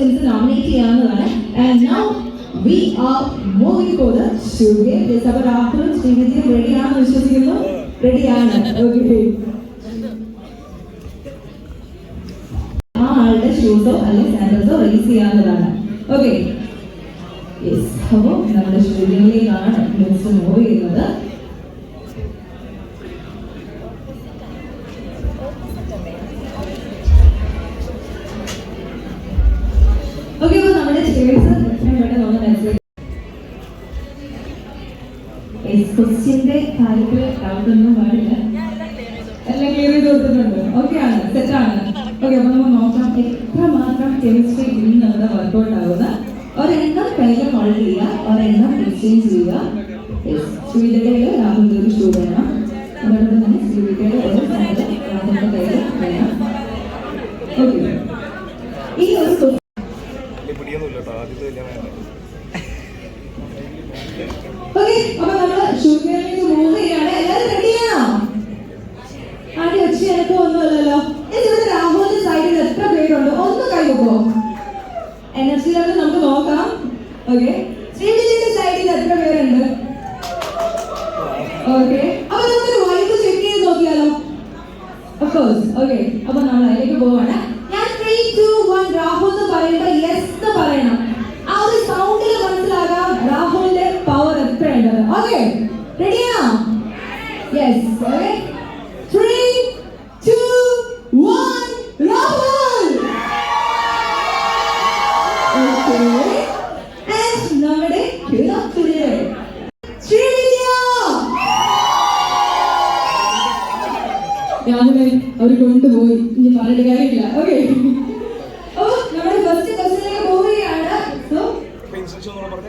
Questions nominate ചെയ്യാവുന്നതാണ്. And now we are moving for the sugar yes അപ്പോൾ രാഹുലും ശ്രീവിദ്യയും റെഡിയാണെന്ന് വിശ്വസിക്കുന്നു. റെഡിയാണ് ഓക്കെ ആ ആളുടെ ഷൂസോ അല്ലെങ്കിൽ സാൻഡൽസോ റിലീസ് ചെയ്യാവുന്നതാണ്. ഓക്കെ യെസ് നമ്മുടെ ന്യൂസ് മൂവ് ചെയ്യുന്നത്. ക്വസ്റ്റ്യന്റെ കാര്യത്തിൽ ഡൗട്ടൊന്നും പാടില്ല. എല്ലാം ക്ലിയർ ചെയ്ത് കൊടുത്തിട്ടുണ്ട്. ഓക്കെ ആണ് സെറ്റ് ആണ്. ഓക്കെ അപ്പൊ നമ്മൾ നോക്കാം എത്ര മാത്രം കെമിസ്ട്രി ഇന്നത് വർക്ക്ഔട്ട് ആവുന്ന? ഒരെണ്ണം കയ്യിൽ ഹോൾഡ് ചെയ്യുക ഒരെണ്ണം എക്സ്ചേഞ്ച് ചെയ്യുക. ശ്രീവിദ്യയുടെ രാഹുൽ ഒരു ഷൂ വേണം. അതോടൊപ്പം തന്നെ ശ്രീവിദ്യയുടെ ഒരു സാധനം രാഹുലിന്റെ കയ്യിൽ വേണം ഓക്കെ ഈ ഒരു question പിടിയൊന്നുമില്ല കേട്ടോ ആദ്യത്തെ കല്യാണം ഓക്കെ അപ്പൊ നമ്മൾ ഷുഗറിലേക്ക് മൂവ് ചെയ്യാണ് എല്ലാവരും റെഡിയാണോ ആദ്യം ഒച്ച എനക്ക് ഒന്നുമല്ലല്ലോ ഇവിടെ രാഹുലിന്റെ സൈഡിൽ എത്ര പേരുണ്ട് ഒന്ന് കൈ വെക്കോ എനർജി ലെവൽ നമുക്ക് നോക്കാം ഓക്കെ ശ്രീവിദ്യന്റെ സൈഡിൽ എത്ര പേരുണ്ട് ഓക്കെ അപ്പൊ നമുക്കൊരു വൈബ് ചെക്ക് ചെയ്ത് നോക്കിയാലോ? ഓഫ് കോഴ്സ് ഓക്കെ അപ്പൊ നമ്മൾ അതിലേക്ക് പോവാണ്. ഞാൻ ത്രീ ടു വൺ രാഹുൽ എന്ന് യെസ് എന്ന് പറയണം. ആ ഒരു സൗണ്ടിൽ മനസ്സിലാകാം രാഹുലിന്റെ പവർ എത്രയുണ്ടെന്ന് ഓക്കെ റെഡിയാണോ yes okay three two one Rahul! Okay നമ്മുടെ ക്യൂരിയോസിറ്റി ശ്രീവിദ്യ രാഹുലെ അവർ കൊണ്ടുപോയി. ഇനി പറയേണ്ട കാര്യമില്ല. ഓക്കെ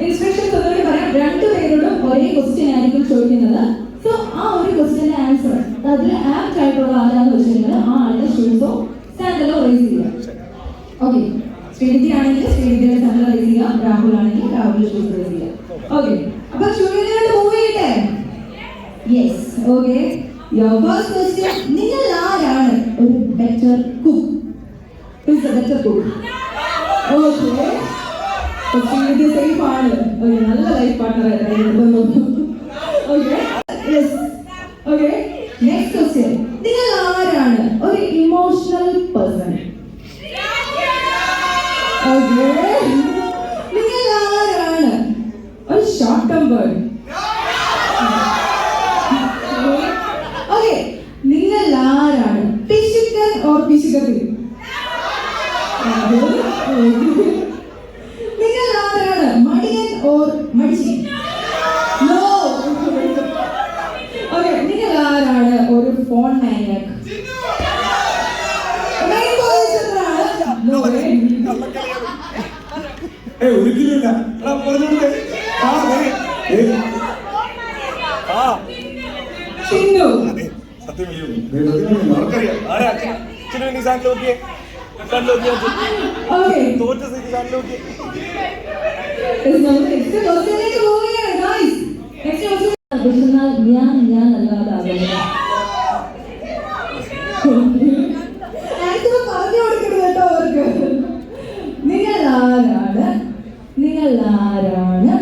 ഇൻസ്ട്രക്ഷൻസ് ഒന്നുകൂടി പറയാം. രണ്ടുപേരോടും ഒരേ ക്വസ്റ്റ്യൻ ആയിരിക്കും ചോദിക്കുന്നത്. സോ ആ ഒരു ക്വസ്റ്റ്യന്റെ ആൻസർ അതിൽ ആപ്റ്റ് ആയിട്ടുള്ള ആരാന്ന് ആ ആളുടെ സാൻഡലോ റേസ് ചെയ്യുക. ഓക്കെ ശ്രീവിദ്യ ആണെങ്കിൽ ശ്രീവിദ്യയുടെ സാൻഡൽ റേസ് ചെയ്യുക. രാഹുൽ ആണെങ്കിൽ രാഹുൽ ഷൂസ് റേസ് ചെയ്യുക. Yes okay your first question നിങ്ങൾ ആരാണ് ഒരു better cook is a better cook? Okay. ഇത് സേഫ് ആണ്. ഓക്കെ നല്ല life partner okay okay next question നിങ്ങൾ ആരാണ് ഒരു ഇമോഷണൽ പേഴ്സൺ ഓക്കെ നിങ്ങൾ ആരാണ് ഒരു ഷോർട്ട് ടെമ്പർ ഓക്കെ നിങ്ങൾ ആരാണ്? പിശുക്കൻ ഓർ പിശുക്കത്തിൽ നിങ്ങൾ ആരാണ്? മടിയൻ ഓർ മടിച്ചി? ഓക്കെ നിങ്ങൾ ആരാണ്? ഒരു ഫോൺ മാനിയക് ഏയ് ഒരിക്കലുമില്ല എടാ പറഞ്ഞോട്ടെ. ആ അതെ ഏയ് ആ ചിന്നു ഞാൻ ഞാൻ അല്ലാതെ ആരാണ് നിങ്ങൾ ആരാണ്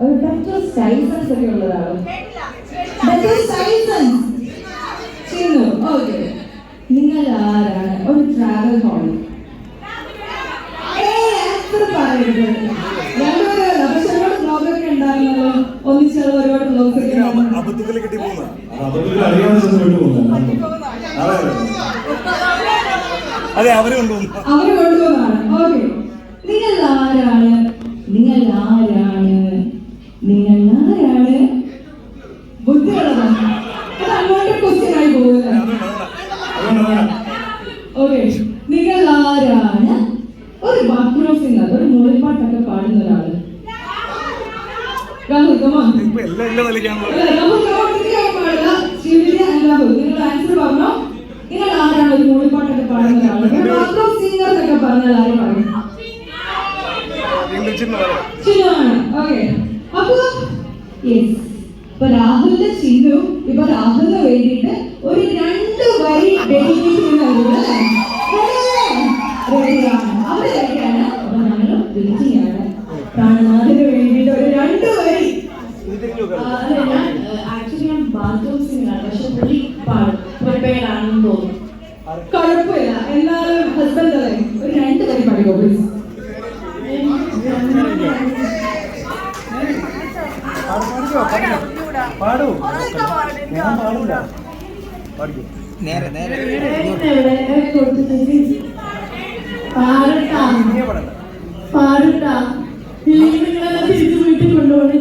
ഒരു ബെറ്റർ സ്റ്റൈൽ സെൻസ് ഒക്കെ ഉള്ളതാണ്? ബെറ്റർ സ്റ്റൈൽ സെൻസ് ചെയ്യുന്നു ഓക്കെ. നിങ്ങൾ ആരാണ്? ഒരു ട്രാവൽ ഹോളി ഒന്നിച്ചുള്ള ഒരുപാട് ബ്ലോഗ്സ്. അതെ, അവർ കൊണ്ടുപോകുന്നതാണ് ഓക്കെ. നിങ്ങൾ ആരാണ് നിങ്ങൾ ആരാണ് നിങ്ങൾ ആരാണ് ബുദ്ധിയുള്ളതാണ് അത് അങ്ങോട്ട് ക്വസ്റ്റ്യൻ ആയി പോകുന്നത് അതുകൊണ്ട് വേണം. ഓക്കെ നിങ്ങൾ ആരാണ് ഒരു ബാത്റൂം സിംഗർ ഒരു മൂളിപ്പാട്ടൊക്കെ പാടുന്ന ഒരാൾ രാഹുൽ കമാൻ ഇപ്പൊ എല്ലാം എല്ലാം നിലയ്ക്കാണല്ലോ ആണെന്ന് തോന്നുന്നു. കുഴപ്പമില്ല. എന്നാലും ഹസ്ബൻഡ് അല്ലേ? ഒരു രണ്ട് കൈ പഠിക്കോ പ്ലീസ് പാടൂ. ഞാൻ പാടില്ല പാടിക്കൂ നേരെ നേരെ പാടട്ടാ. പാടട്ടാ. തിരിച്ചു വീട്ടിൽ കൊണ്ടുപോകണേ.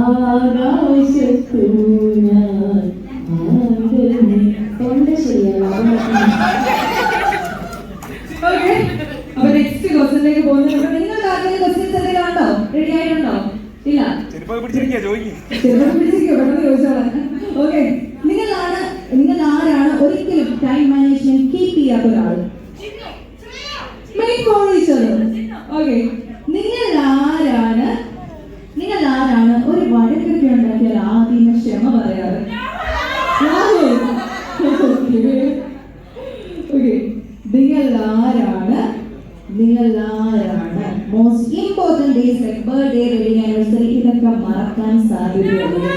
ആകാശത്തു ഞാൻ. തൊണ്ട ശരിയല്ല ഓക്കെ അപ്പൊ നെക്സ്റ്റ് ക്വസ്റ്റ്യനിലേക്ക് പോകുന്നുണ്ട് നിങ്ങൾക്ക് ആർക്കെങ്കിലും ക്വസ്റ്റ്യൻസ് എന്തെങ്കിലും ഉണ്ടോ റെഡി ആയിട്ടുണ്ടോ? ഇല്ല. ഓക്കെ നിങ്ങളാണ് നിങ്ങൾ ആരാണ് ഒരിക്കലും ടൈം മാനേജ്മെന്റ് കീപ്പ് ചെയ്യാത്ത ഒരാൾ? മെയിൻ ഫോളോ ഓക്കെ നിങ്ങൾ ആരാണ് നിങ്ങൾ ആരാണ് ഒരു വഴക്കൊക്കെ ഉണ്ടാക്കിയാൽ ആദ്യം ക്ഷമ പറയാറ്? നിങ്ങൾ ആരാണ് നിങ്ങൾ ആരാണ് most important days like birthday wedding anniversary ഇതൊക്കെ മറക്കാൻ സാധ്യതയുള്ളത്